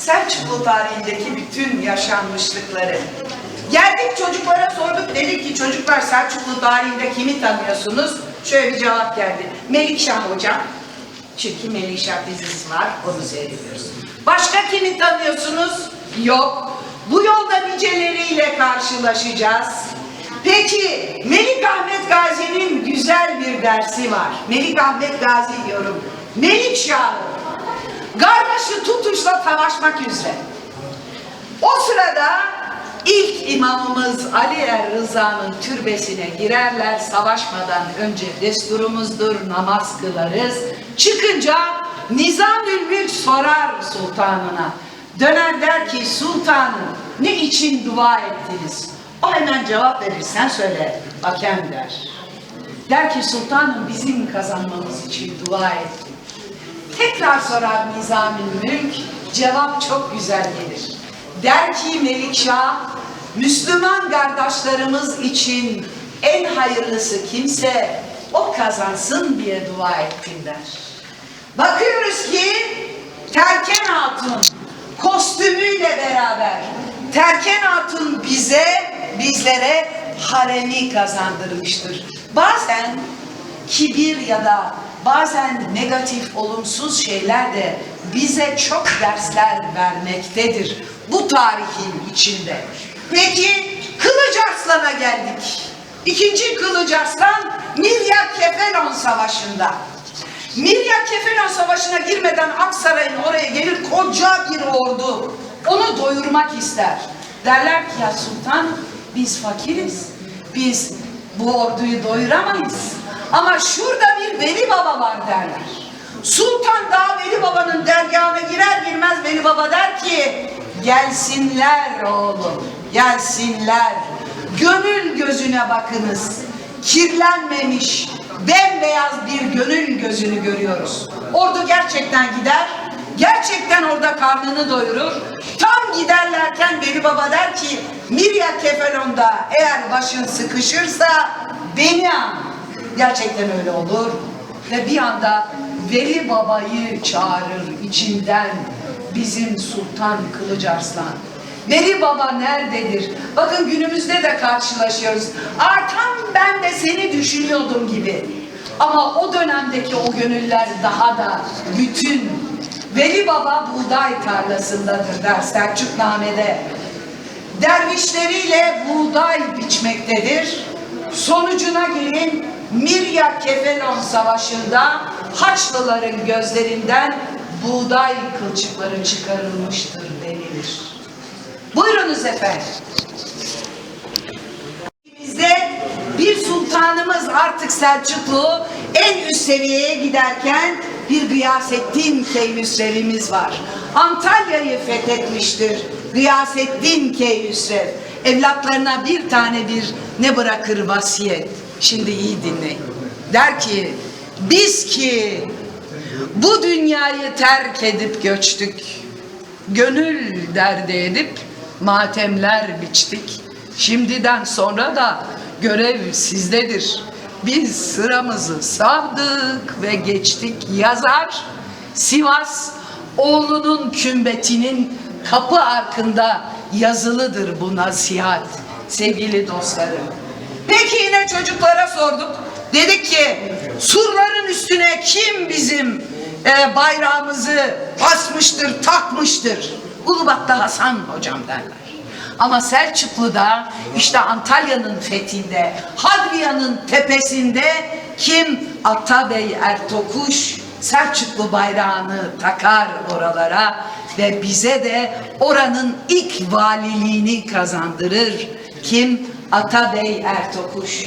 Selçuklu tarihindeki bütün yaşanmışlıkları. Geldik çocuklara sorduk dedik ki çocuklar Selçuklu tarihinde kimi tanıyorsunuz? Şöyle bir cevap geldi. Melikşah hocam. Çünkü Melikşah dizisi var onu seyrediyoruz. Başka kimi tanıyorsunuz? Yok. Bu yolda niceleriyle karşılaşacağız. Peki Melik Ahmet Gazi'nin güzel bir dersi var. Melik Ahmet Gazi diyorum. Melikşah Kardeşi tutuşla savaşmak üzere. O sırada ilk imamımız Ali Er Rıza'nın türbesine girerler. Savaşmadan önce desturumuzdur, namaz kılarız. Çıkınca Nizamül Mülk sorar sultanına. Döner der ki sultanım ne için dua ettiniz? O hemen cevap verir sen söyle. Hakem der. Der ki sultanım bizim kazanmamız için dua ettim. Tekrar sorar Nizami Mülk, cevap çok güzel gelir. Der ki Melikşah, Müslüman kardeşlerimiz için en hayırlısı kimse o kazansın diye dua ettim der. Bakıyoruz ki Terken Hatun kostümüyle beraber Terken Hatun bize, bizlere haremi kazandırmıştır. Bazen kibir ya da bazen negatif, olumsuz şeyler de bize çok dersler vermektedir bu tarihin içinde. Peki Kılıç Arslan'a geldik. İkinci Kılıç Arslan Mirya Kefelon Savaşı'nda. Mirya Kefelon Savaşı'na girmeden Aksaray'ın oraya gelir koca bir ordu. Onu doyurmak ister. Derler ki ya sultan biz fakiriz. Biz bu orduyu doyuramayız. Ama şurada Veli Baba var derler. Sultan daha Veli Baba'nın dergahına girer girmez Veli Baba der ki gelsinler oğlum gelsinler. Gönül gözüne bakınız. Kirlenmemiş bembeyaz bir gönül gözünü görüyoruz. Ordu gerçekten gider. Gerçekten orada karnını doyurur. Tam giderlerken Veli Baba der ki Mirya Kefelon'da eğer başın sıkışırsa beni an. Gerçekten öyle olur. Ve bir anda Veli Baba'yı çağırır içinden bizim Sultan Kılıç Arslan. Veli Baba nerededir? Bakın günümüzde de karşılaşıyoruz. Artan ben de seni düşünüyordum gibi. Ama o dönemdeki o gönüller daha da bütün. Veli Baba buğday tarlasındadır der Selçukname'de. Dervişleriyle buğday biçmektedir. Sonucuna gelin Mirya Kefelon Savaşı'nda Haçlıların gözlerinden buğday kılçıkları çıkarılmıştır denilir. Buyurunuz efendim. Bir sultanımız artık Selçuklu en üst seviyeye giderken bir Gıyasettin Keyhüsrev'imiz var. Antalya'yı fethetmiştir Gıyasettin Keyhüsrev. Evlatlarına bir tane bir ne bırakır vasiyet. Şimdi iyi dinleyin. Der ki biz ki bu dünyayı terk edip göçtük. Gönül derdi edip matemler biçtik. Şimdiden sonra da görev sizdedir. Biz sıramızı savdık ve geçtik yazar. Sivas oğlunun kümbetinin kapı arkında yazılıdır bu nasihat sevgili dostlarım. Peki yine çocuklara sorduk. Dedik ki surların üstüne kim bizim e, bayrağımızı basmıştır, takmıştır? Ulubat'ta Hasan hocam derler. Ama Selçuklu'da işte Antalya'nın fethinde, Hadriyan'ın tepesinde kim Atabey Ertokuş Selçuklu bayrağını takar oralara ve bize de oranın ilk valiliğini kazandırır. Kim? Atabey Ertokuş.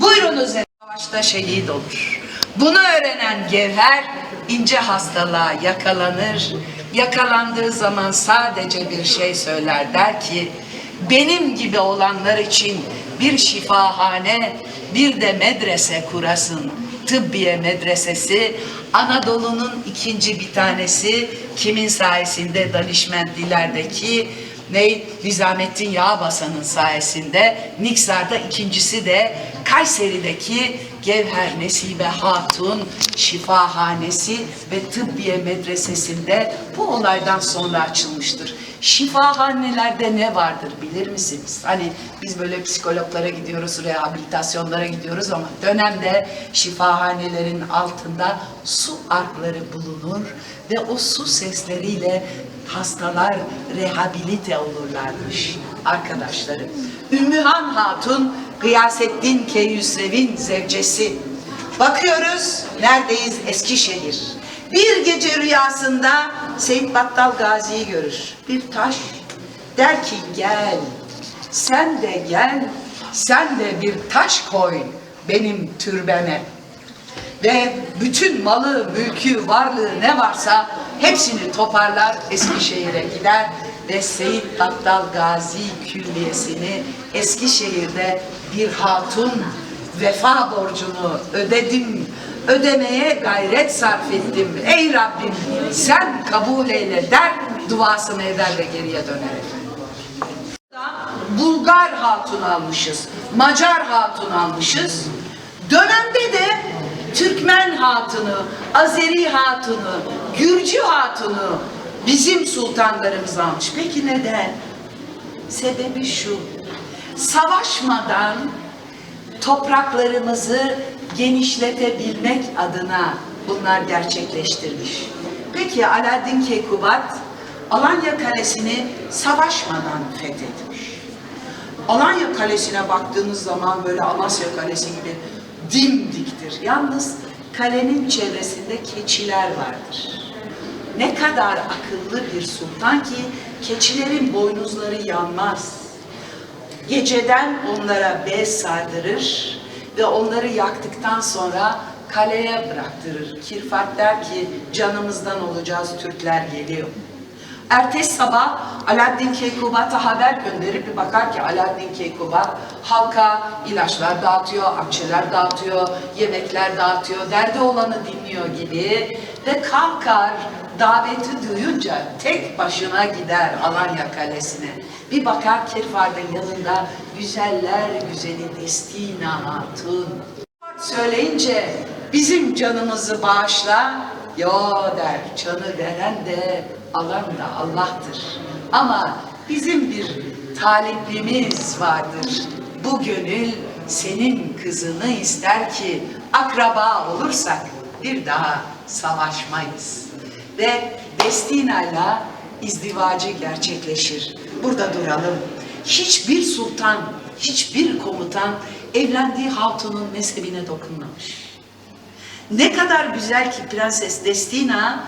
Buyurunuz. Savaşta şehit olur. Bunu öğrenen Gevher ince hastalığa yakalanır. Yakalandığı zaman sadece bir şey söyler der ki benim gibi olanlar için bir şifahane bir de medrese kurasın. Tıbbiye medresesi Anadolu'nun ikinci bir tanesi kimin sayesinde Danişmentlilerdeki ne Nizamettin Yağbasan'ın sayesinde Niksar'da ikincisi de Kayseri'deki Gevher Nesibe Hatun Şifahanesi ve Tıbbiye Medresesi'nde bu olaydan sonra açılmıştır. Şifahanelerde ne vardır bilir misiniz? Hani biz böyle psikologlara gidiyoruz, rehabilitasyonlara gidiyoruz ama dönemde şifahanelerin altında su arkları bulunur ve o su sesleriyle hastalar rehabilite olurlarmış arkadaşlarım. Ümmühan Hatun, Gıyasettin Keyhüsrev'in zevcesi. Bakıyoruz, neredeyiz? Eskişehir. Bir gece rüyasında Seyit Battal Gazi'yi görür. Bir taş der ki gel, sen de gel, sen de bir taş koy benim türbeme ve bütün malı, mülkü, varlığı ne varsa hepsini toparlar Eskişehir'e gider ve Seyit Battal Gazi Külliyesini Eskişehir'de bir hatun vefa borcunu ödedim, ödemeye gayret sarf ettim. Ey Rabbim sen kabul eyle der, duasını eder ve geriye döner. Bulgar hatun almışız, Macar hatun almışız. Dönemde de Türkmen hatunu, Azeri hatunu, Gürcü hatunu bizim sultanlarımız almış. Peki neden? Sebebi şu, savaşmadan topraklarımızı genişletebilmek adına bunlar gerçekleştirmiş. Peki Alaaddin Keykubat Alanya Kalesi'ni savaşmadan fethetmiş. Alanya Kalesi'ne baktığınız zaman böyle Amasya Kalesi gibi dimdiktir. Yalnız kalenin çevresinde keçiler vardır. Ne kadar akıllı bir sultan ki keçilerin boynuzları yanmaz. Geceden onlara bez sardırır ve onları yaktıktan sonra kaleye bıraktırır. Kirfat der ki canımızdan olacağız Türkler geliyor. Ertesi sabah Alaaddin Keykubat'a haber gönderip bir bakar ki Alaaddin Keykubat halka ilaçlar dağıtıyor, akçeler dağıtıyor, yemekler dağıtıyor, derdi olanı dinliyor gibi ve kalkar daveti duyunca tek başına gider Alanya Kalesi'ne. Bir bakar Kirfar'ın yanında güzeller güzeli Destina Hatun. Söyleyince bizim canımızı bağışla, yo der, canı veren de alan da Allah'tır. Ama bizim bir taliplimiz vardır. Bu gönül senin kızını ister ki akraba olursak bir daha savaşmayız. Ve Destina'yla izdivacı gerçekleşir. Burada duralım. Hiçbir sultan, hiçbir komutan evlendiği hatunun mezhebine dokunmamış. Ne kadar güzel ki Prenses Destina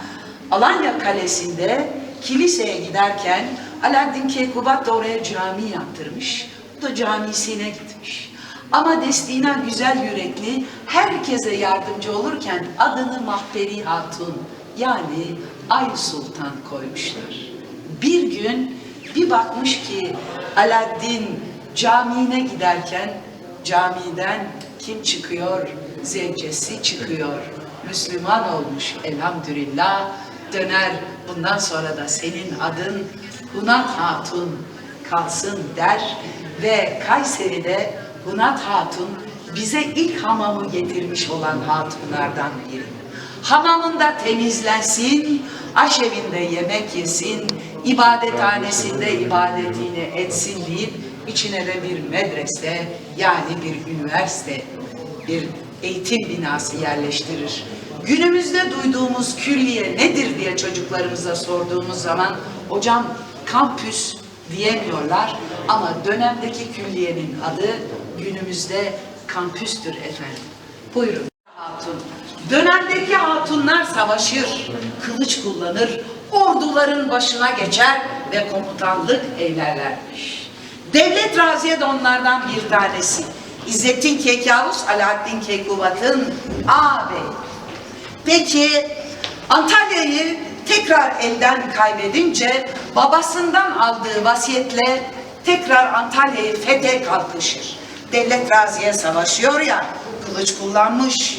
Alanya Kalesi'nde kiliseye giderken Alaaddin Keykubat da oraya cami yaptırmış. Bu da camisine gitmiş. Ama Destina güzel yürekli, herkese yardımcı olurken adını Mahperi Hatun yani Ay Sultan koymuşlar. Bir gün bir bakmış ki Alaaddin camiine giderken camiden kim çıkıyor? Zevcesi çıkıyor. Müslüman olmuş elhamdülillah. Döner bundan sonra da senin adın Hunat Hatun kalsın der ve Kayseri'de Hunat Hatun bize ilk hamamı getirmiş olan hatunlardan biri. Hamamında temizlensin, aşevinde yemek yesin, ibadethanesinde ibadetini etsin deyip içine de bir medrese yani bir üniversite, bir eğitim binası yerleştirir. Günümüzde duyduğumuz külliye nedir diye çocuklarımıza sorduğumuz zaman hocam kampüs diyemiyorlar ama dönemdeki külliyenin adı günümüzde kampüstür efendim. Buyurun. Hatun. Dönemdeki hatunlar savaşır, kılıç kullanır, orduların başına geçer ve komutanlık eylerlermiş. Devlet Raziye de bir tanesi. İzzettin Kekyavuz, Alaaddin Keykubat'ın ağabeyi. Peki Antalya'yı tekrar elden kaybedince babasından aldığı vasiyetle tekrar Antalya'yı fethe kalkışır. Devlet Raziye savaşıyor ya, kılıç kullanmış,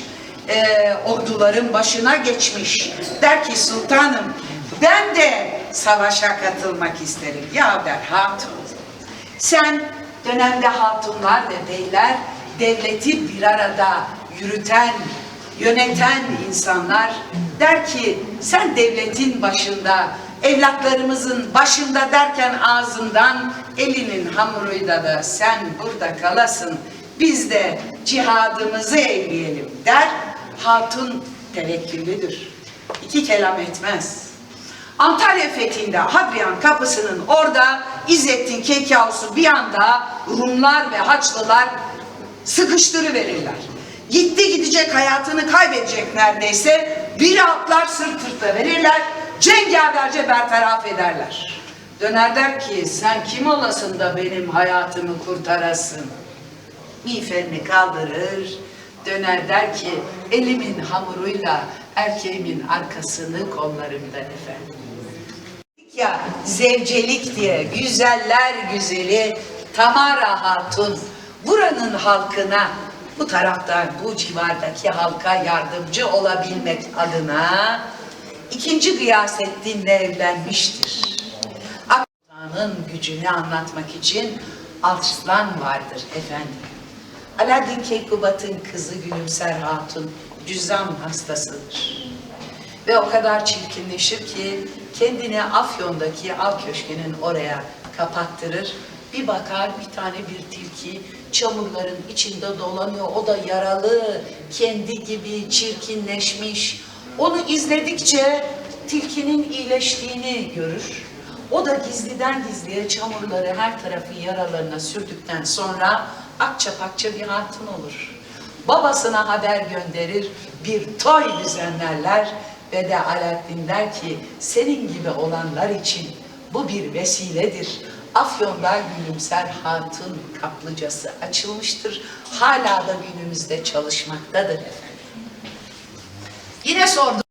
e, orduların başına geçmiş. Der ki sultanım ben de savaşa katılmak isterim. Ya der hatun sen dönemde hatunlar ve beyler devleti bir arada yürüten, yöneten insanlar der ki sen devletin başında, evlatlarımızın başında derken ağzından elinin hamuruyla da sen burada kalasın. Biz de cihadımızı eyleyelim der. Hatun tevekküllüdür. İki kelam etmez. Antalya fethinde Hadrian kapısının orada İzzettin Kekyavus'u bir anda Rumlar ve Haçlılar sıkıştırıverirler. Gitti gidecek hayatını kaybedecek neredeyse. Biri atlar sırt sırta verirler. Cengaverce bertaraf ederler. Döner der ki sen kim olasın da benim hayatımı kurtarasın. Miğferini kaldırır, döner der ki elimin hamuruyla erkeğimin arkasını kollarımdan efendim. Ya zevcelik diye güzeller güzeli Tamara Hatun buranın halkına bu taraftan bu civardaki halka yardımcı olabilmek adına ikinci Gıyasettin'le evlenmiştir. Aklının gücünü anlatmak için Alçılan vardır efendim. Alaaddin Keykubat'ın kızı Gülümser Hatun cüzzam hastasıdır. Ve o kadar çirkinleşir ki kendini Afyon'daki av köşkünün oraya kapattırır. Bir bakar bir tane bir tilki çamurların içinde dolanıyor. O da yaralı, kendi gibi çirkinleşmiş. Onu izledikçe tilkinin iyileştiğini görür. O da gizliden gizliye çamurları her tarafı yaralarına sürdükten sonra akça pakça bir hatun olur. Babasına haber gönderir, bir toy düzenlerler ve de Alaaddin der ki senin gibi olanlar için bu bir vesiledir. Afyon'da Gülümser Hatun kaplıcası açılmıştır. Hala da günümüzde çalışmaktadır efendim. Yine sordum.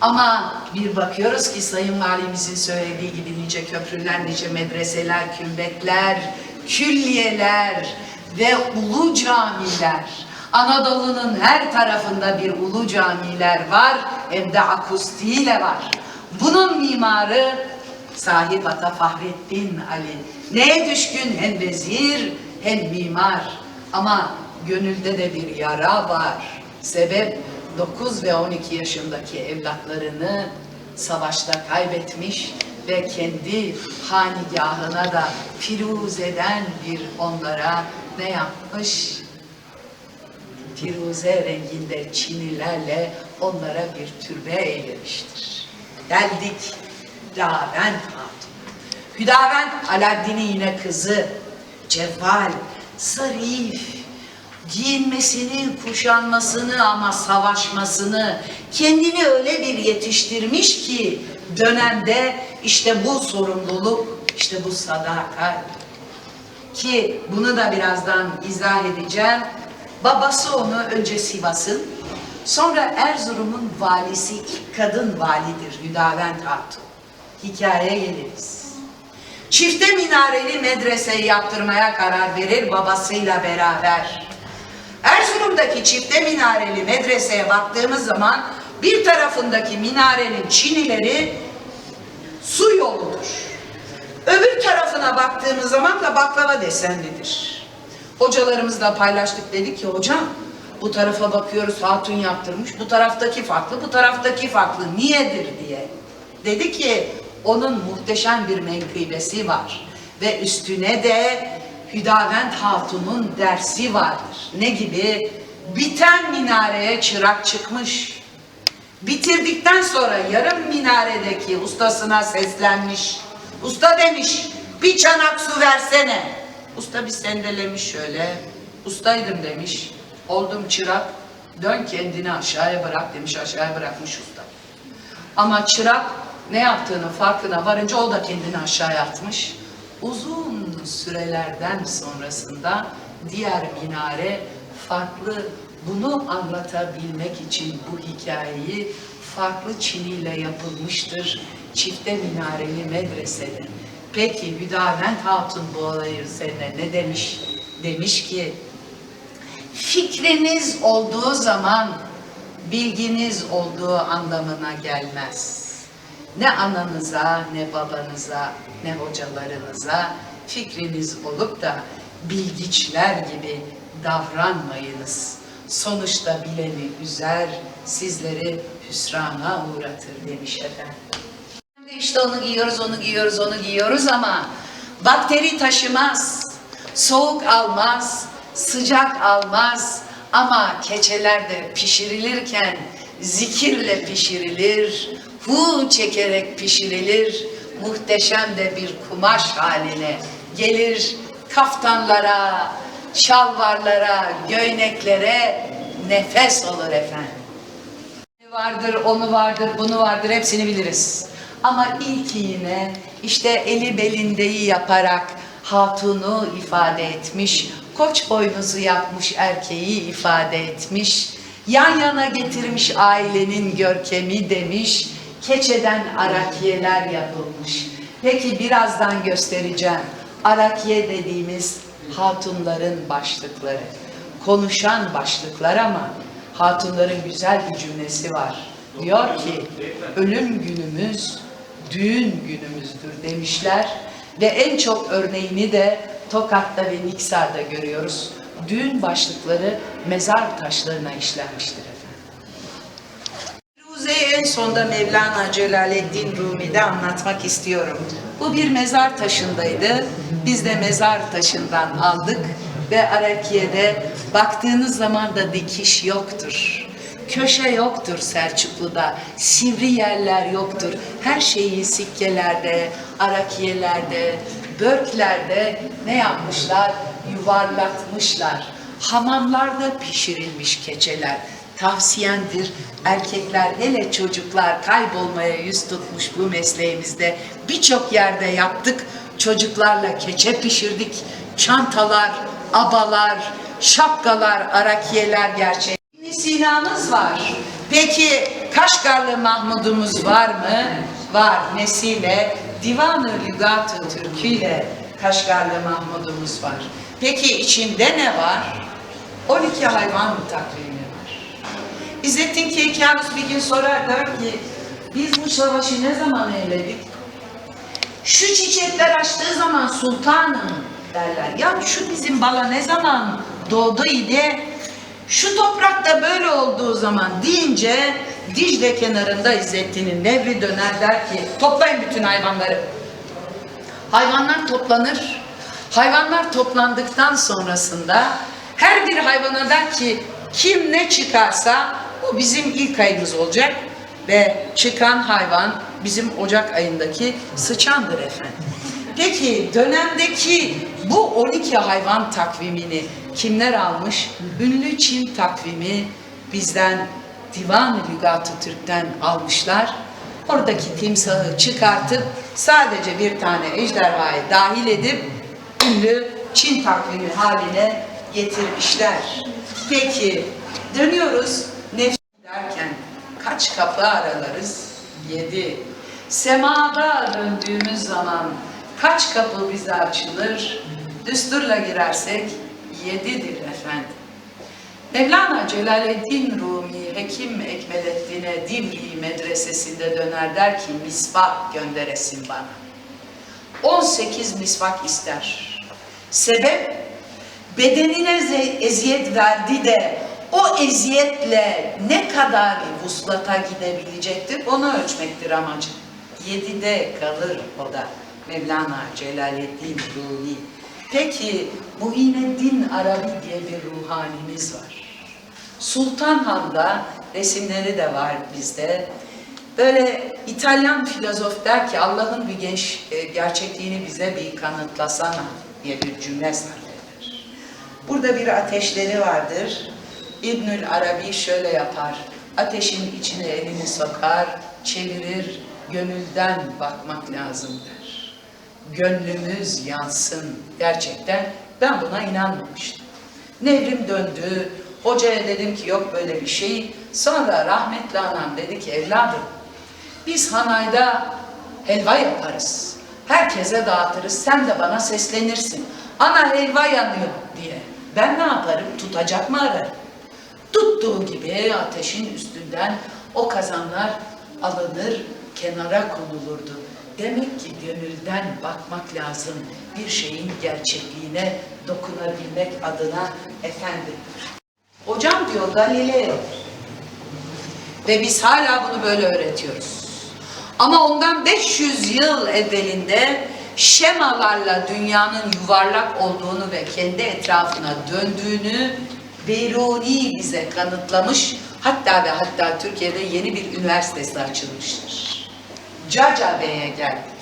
Ama bir bakıyoruz ki Sayın Valimizin söylediği gibi nice köprüler, nice medreseler, kümbetler, külliyeler ve ulu camiler. Anadolu'nun her tarafında bir ulu camiler var, hem de akustiğiyle var. Bunun mimarı sahip Ata Fahrettin Ali. Neye düşkün hem vezir hem mimar. Ama gönülde de bir yara var. Sebep 9 ve 12 yaşındaki evlatlarını savaşta kaybetmiş ve kendi hanigahına da firuzeden bir onlara ne yapmış? Firuze renginde çinilerle onlara bir türbe eylemiştir. Geldik Hüdavent Hatun. Hüdavent Alaaddin'in yine kızı, cevval, zarif, giyinmesini, kuşanmasını ama savaşmasını kendini öyle bir yetiştirmiş ki dönemde işte bu sorumluluk, işte bu sadakat ki bunu da birazdan izah edeceğim. Babası onu önce Sivas'ın, sonra Erzurum'un valisi, ilk kadın validir Hüdavent Hatun. Hikayeye geliriz. Çifte minareli medreseyi yaptırmaya karar verir babasıyla beraber. Erzurum'daki çifte minareli medreseye baktığımız zaman bir tarafındaki minarenin çinileri su yoludur. Öbür tarafına baktığımız zaman da baklava desenlidir. Hocalarımızla paylaştık dedik ki hocam bu tarafa bakıyoruz hatun yaptırmış, bu taraftaki farklı, bu taraftaki farklı. Niyedir diye. Dedi ki onun muhteşem bir menkıbesi var ve üstüne de Hüdavent Hatun'un dersi vardır. Ne gibi? Biten minareye çırak çıkmış. Bitirdikten sonra yarım minaredeki ustasına seslenmiş. Usta demiş, bir çanak su versene. Usta bir sendelemiş şöyle. Ustaydım demiş. Oldum çırak. Dön kendini aşağıya bırak demiş. Aşağıya bırakmış usta. Ama çırak ne yaptığını farkına varınca o da kendini aşağıya atmış. Uzun sürelerden sonrasında diğer minare farklı bunu anlatabilmek için bu hikayeyi farklı çiniyle yapılmıştır çifte minareli medresede. Peki Hüdavent Hatun bu olayı üzerine ne demiş? Demiş ki fikriniz olduğu zaman bilginiz olduğu anlamına gelmez. Ne ananıza, ne babanıza, ne hocalarınıza fikriniz olup da bilgiçler gibi davranmayınız. Sonuçta bileni üzer, sizleri hüsrana uğratır demiş efendim. İşte onu giyiyoruz, onu giyiyoruz, onu giyiyoruz ama bakteri taşımaz, soğuk almaz, sıcak almaz. Ama keçeler de pişirilirken zikirle pişirilir, hu çekerek pişirilir, muhteşem de bir kumaş haline gelir. Kaftanlara, şalvarlara, göyneklere nefes olur efendim. Vardır, onu vardır, bunu vardır hepsini biliriz. Ama ilki yine işte eli belindeyi yaparak hatunu ifade etmiş, koç boynuzu yapmış erkeği ifade etmiş, yan yana getirmiş ailenin görkemi demiş, keçeden arakiyeler yapılmış. Peki birazdan göstereceğim. Arakiye dediğimiz hatunların başlıkları. Konuşan başlıklar ama hatunların güzel bir cümlesi var. Diyor ki ölüm günümüz düğün günümüzdür demişler ve en çok örneğini de Tokat'ta ve Niksar'da görüyoruz. Düğün başlıkları mezar taşlarına işlenmiştir efendim. Firuze'yi en sonda Mevlana Celaleddin Rumi'de anlatmak istiyorum. Bu bir mezar taşındaydı. Biz de mezar taşından aldık ve Arakiye'de baktığınız zaman da dikiş yoktur. Köşe yoktur Selçuklu'da, sivri yerler yoktur. Her şeyi sikkelerde, arakiyelerde, börklerde ne yapmışlar? Yuvarlatmışlar. Hamamlarda pişirilmiş keçeler. Tavsiyendir erkekler hele çocuklar kaybolmaya yüz tutmuş bu mesleğimizde birçok yerde yaptık. Çocuklarla keçe pişirdik. Çantalar, abalar, şapkalar, arakiyeler gerçek. Sina'mız var. Peki Kaşgarlı Mahmud'umuz var mı? Var. Nesiyle? Divan-ı Lügat-ı Türkü Kaşgarlı Mahmud'umuz var. Peki içinde ne var? 12 hayvan takvimi var. İzzettin Keykanus bir gün sorar der ki biz bu savaşı ne zaman eyledik? Şu çiçekler açtığı zaman sultanım derler. Ya şu bizim bala ne zaman doğdu idi? Şu toprakta böyle olduğu zaman deyince Dicle kenarında İzzettin'in nevri döner der ki toplayın bütün hayvanları. Hayvanlar toplanır. Hayvanlar toplandıktan sonrasında Her bir hayvana der ki kim ne çıkarsa bu bizim ilk ayımız olacak ve çıkan hayvan bizim Ocak ayındaki sıçandır efendim. Peki dönemdeki bu 12 hayvan takvimini kimler almış? Ünlü Çin takvimi bizden Divan-ı Türk'ten almışlar. Oradaki timsahı çıkartıp sadece bir tane ejderhayı dahil edip ünlü Çin takvimi haline getirmişler. Peki dönüyoruz nefs derken kaç kapı aralarız? Yedi. Semada döndüğümüz zaman kaç kapı bize açılır? Düsturla girersek yedidir efendim. Mevlana Celaleddin Rumi Hekim Ekmelettin'e Divri medresesinde döner der ki misvak gönderesin bana. 18 misvak ister. Sebep bedenine eziyet verdi de o eziyetle ne kadar vuslata gidebilecektir onu ölçmektir amacı. Yedide kalır o da Mevlana Celaleddin Rumi. Peki Muineddin Arabi diye bir ruhanimiz var. Sultan Han'da resimleri de var bizde. Böyle İtalyan filozof der ki Allah'ın bir genç e, gerçekliğini bize bir kanıtlasana diye bir cümle sarf eder. Burada bir ateşleri vardır. İbnül Arabi şöyle yapar. Ateşin içine elini sokar, çevirir, gönülden bakmak lazım der. Gönlümüz yansın gerçekten. Ben buna inanmamıştım. Nevrim döndü. Hocaya dedim ki yok böyle bir şey. Sonra rahmetli anam dedi ki evladım biz hanayda helva yaparız. Herkese dağıtırız. Sen de bana seslenirsin. Ana helva yanıyor diye. Ben ne yaparım? Tutacak mı ararım? Tuttuğu gibi ateşin üstünden o kazanlar alınır, kenara konulurdu. Demek ki gönülden bakmak lazım bir şeyin gerçekliğine dokunabilmek adına efendim. Hocam diyor Galileo. Ve biz hala bunu böyle öğretiyoruz. Ama ondan 500 yıl evvelinde şemalarla dünyanın yuvarlak olduğunu ve kendi etrafına döndüğünü Biruni bize kanıtlamış. Hatta ve hatta Türkiye'de yeni bir üniversitesi açılmıştır. Cacabe'ye geldik.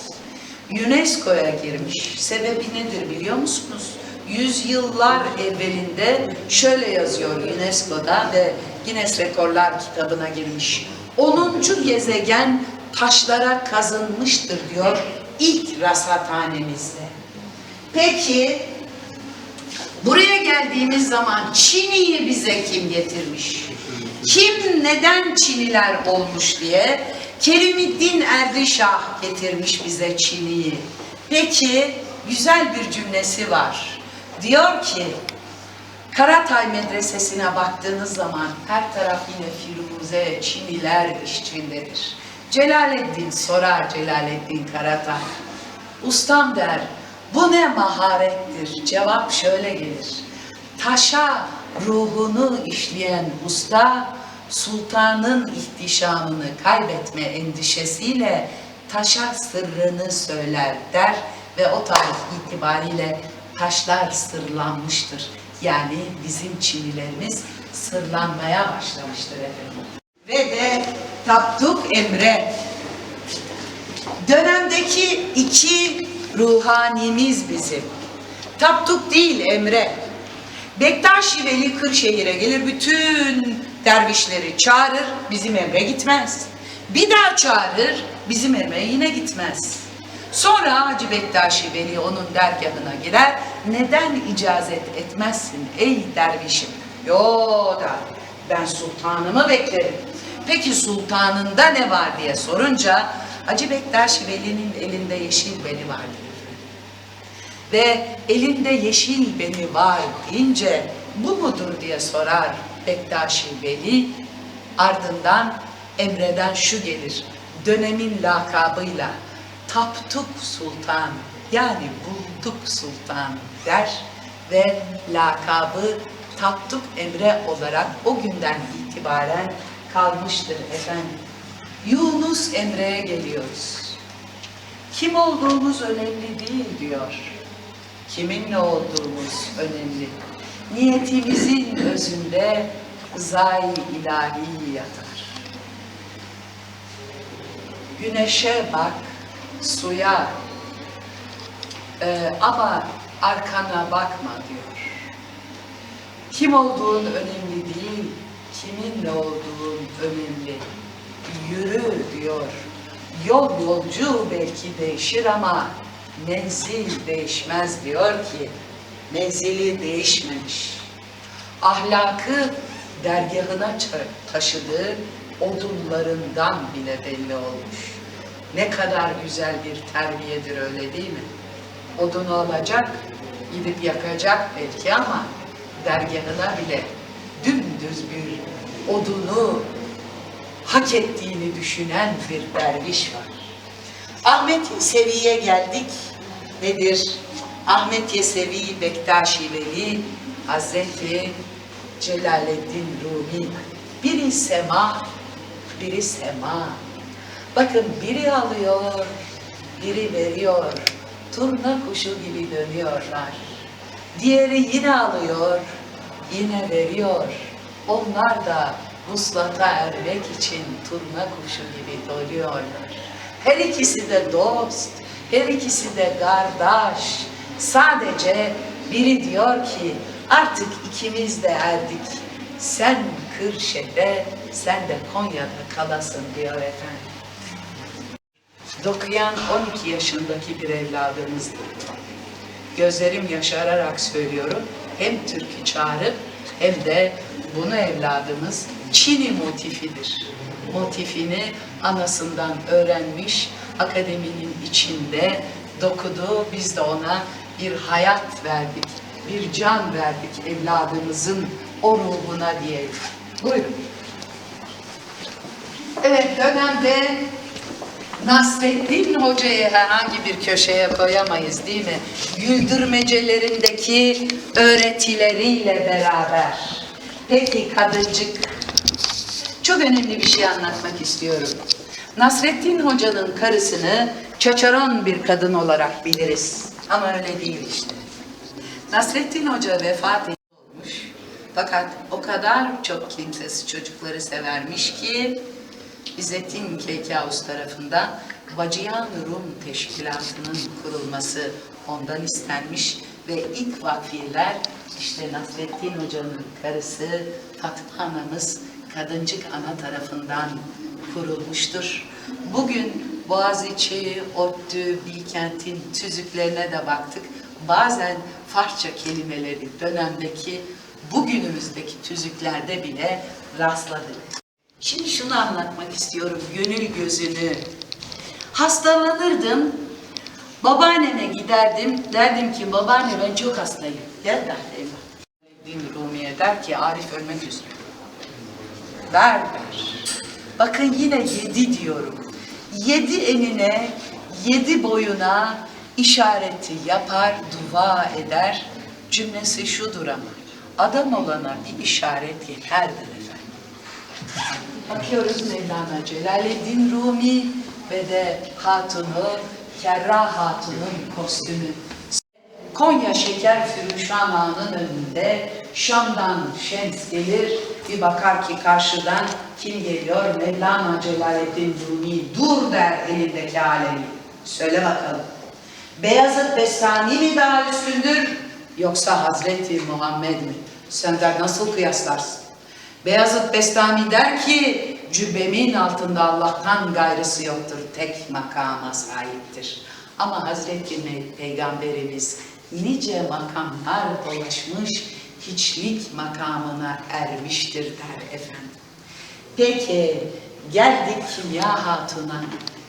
UNESCO'ya girmiş. Sebebi nedir biliyor musunuz? Yüzyıllar evvelinde şöyle yazıyor UNESCO'da ve Guinness Rekorlar kitabına girmiş. 10. gezegen taşlara kazınmıştır diyor ilk rasathanemizde. Peki buraya geldiğimiz zaman Çin'iyi bize kim getirmiş? Kim neden Çiniler olmuş diye Kerimiddin Erdişah getirmiş bize Çini'yi. Peki güzel bir cümlesi var. Diyor ki Karatay Medresesi'ne baktığınız zaman her taraf yine Firuze, Çiniler içindedir. Celaleddin sorar Celaleddin Karatay. Ustam der, bu ne maharettir? Cevap şöyle gelir. Taşa ruhunu işleyen usta, sultanın ihtişamını kaybetme endişesiyle taşa sırrını söyler der ve o tarih itibariyle taşlar sırlanmıştır. Yani bizim Çinilerimiz sırlanmaya başlamıştır efendim. Ve de Tapduk Emre. Dönemdeki iki ruhanimiz bizim. Tapduk değil Emre. Bektaşi Veli Kırşehir'e gelir bütün dervişleri çağırır, bizim Emre gitmez. Bir daha çağırır, bizim Emre yine gitmez. Sonra Hacı Bektaşi Veli onun dergahına girer, neden icazet etmezsin ey dervişim? Yo der, ben sultanımı beklerim. Peki sultanında ne var diye sorunca Hacı Bektaşi Veli'nin elinde yeşil beni vardır ve elinde yeşil beni var deyince bu mudur diye sorar Bektaşi Veli. Ardından Emre'den şu gelir. Dönemin lakabıyla Taptuk Sultan yani Bulduk Sultan der ve lakabı Taptuk Emre olarak o günden itibaren kalmıştır efendim. Yunus Emre'ye geliyoruz. Kim olduğumuz önemli değil diyor. Kiminle olduğumuz önemli. Niyetimizin özünde rızayı ilahi yatar. Güneşe bak, suya Ee, ama arkana bakma diyor. Kim olduğun önemli değil, kiminle olduğun önemli. Yürü diyor. Yol yolcu belki değişir ama menzil değişmez diyor ki menzili değişmemiş. Ahlakı dergahına taşıdığı odunlarından bile belli olmuş. Ne kadar güzel bir terbiyedir öyle değil mi? Odunu alacak, gidip yakacak belki ama dergahına bile dümdüz bir odunu hak ettiğini düşünen bir derviş var. Ahmet Yesevi'ye geldik. Nedir? Ahmet Yesevi Bektaşi Veli Hazreti Celaleddin Rumi. Biri sema, biri sema. Bakın biri alıyor, biri veriyor. Turna kuşu gibi dönüyorlar. Diğeri yine alıyor, yine veriyor. Onlar da vuslata ermek için turna kuşu gibi doluyorlar. Her ikisi de dost, her ikisi de kardeş. Sadece biri diyor ki artık ikimiz de erdik. Sen Kırşehir'de, sen de Konya'da kalasın diyor efendim. Dokuyan 12 yaşındaki bir evladımızdı. Gözlerim yaşararak söylüyorum. Hem türkü çağrıp hem de bunu evladımız Çini motifidir. Motifini anasından öğrenmiş, akademinin içinde dokudu. Biz de ona bir hayat verdik, bir can verdik evladımızın o ruhuna diyelim. Buyurun. Evet dönemde Nasreddin Hoca'yı herhangi bir köşeye koyamayız değil mi? Güldürmecelerindeki öğretileriyle beraber. Peki kadıncık. Çok önemli bir şey anlatmak istiyorum. Nasreddin Hoca'nın karısını çaçaron bir kadın olarak biliriz. Ama öyle değil işte. Nasreddin Hoca vefat olmuş. Fakat o kadar çok kimsesi çocukları severmiş ki İzzettin Keykavus tarafından Vacıyan Rum Teşkilatı'nın kurulması ondan istenmiş ve ilk vakfiyeler işte Nasreddin Hoca'nın karısı Fatma Anamız Kadıncık Ana tarafından kurulmuştur. Bugün Boğaziçi, ODTÜ, Bilkent'in tüzüklerine de baktık. Bazen Farsça kelimeleri dönemdeki bugünümüzdeki tüzüklerde bile rastladık. Şimdi şunu anlatmak istiyorum, gönül gözünü. Hastalanırdım, babaanneme giderdim, derdim ki babaanne ben çok hastayım. Gel derdim. Din Rumiye der ki Arif ölmek üzere. Ver ver. Bakın yine yedi diyorum. Yedi enine, yedi boyuna işareti yapar, dua eder. Cümlesi şudur ama. Adam olana bir işaret yeterdir efendim. Bakıyoruz Mevlana Celaleddin Rumi ve de hatunu, Kerra Hatun'un kostümü. Konya Şeker Firuşan Ağa'nın önünde Şam'dan Şems gelir. Bir bakar ki karşıdan kim geliyor? Mevlana Celaleddin Rumi dur der elindeki alemi. Söyle bakalım. Beyazıt Bestami mi daha üstündür yoksa Hazreti Muhammed mi? Sen der nasıl kıyaslarsın? Beyazıt Bestami der ki cübbemin altında Allah'tan gayrısı yoktur. Tek makama sahiptir. Ama Hazreti Peygamberimiz nice makamlar dolaşmış, hiçlik makamına ermiştir der efendim. Peki geldik Kimya Hatun'a,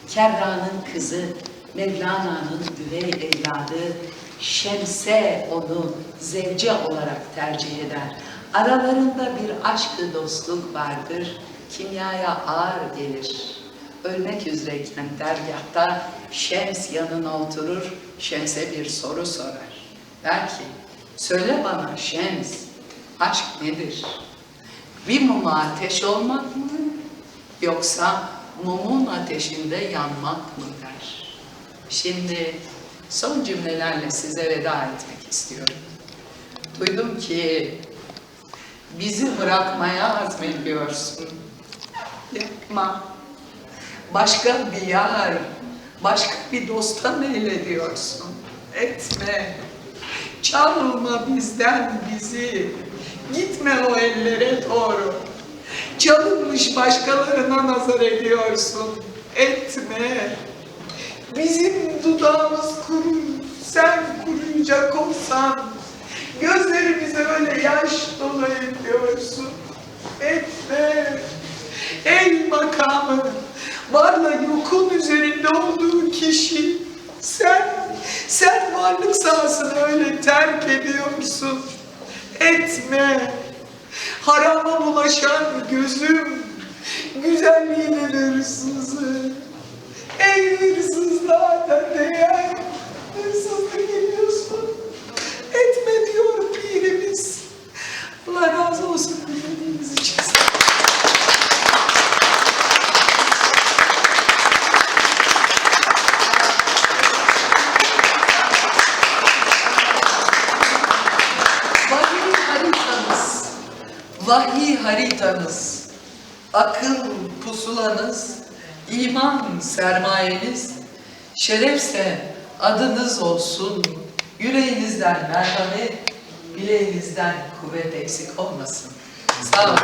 Kerra'nın kızı, Mevlana'nın üvey evladı, Şems'e onu zevce olarak tercih eder. Aralarında bir aşkı dostluk vardır, kimyaya ağır gelir. Ölmek üzereyken dergahta Şems yanına oturur, Şems'e bir soru sorar. Der ki, söyle bana Şems, aşk nedir? Bir muma ateş olmak mı? Yoksa mumun ateşinde yanmak mı der. Şimdi son cümlelerle size veda etmek istiyorum. Duydum ki bizi bırakmaya azmediyorsun. Yapma. Başka bir yar, başka bir dosta meylediyorsun. Etme. Çalma bizden bizi. Gitme o ellere doğru. Çalınmış başkalarına nazar ediyorsun. Etme. Bizim dudağımız kurur. Sen kuruyacak olsan. Gözlerimize öyle yaş dolu ediyorsun. Etme. Ey makamı. Varla yokun üzerinde olduğu kişi. Sen, sen varlık sahasını öyle terk ediyorsun. Etme. Harama bulaşan gözüm, güzelliğinin hırsızı. Ey hırsızlığa da değer, hırsızlık ediyorsun. Etme diyorum birimiz. Allah razı olsun dinlediğiniz için. Vahiy haritanız, akıl pusulanız, iman sermayeniz, şerefse adınız olsun, yüreğinizden merhamet, bileğinizden kuvvet eksik olmasın. Sağ olun.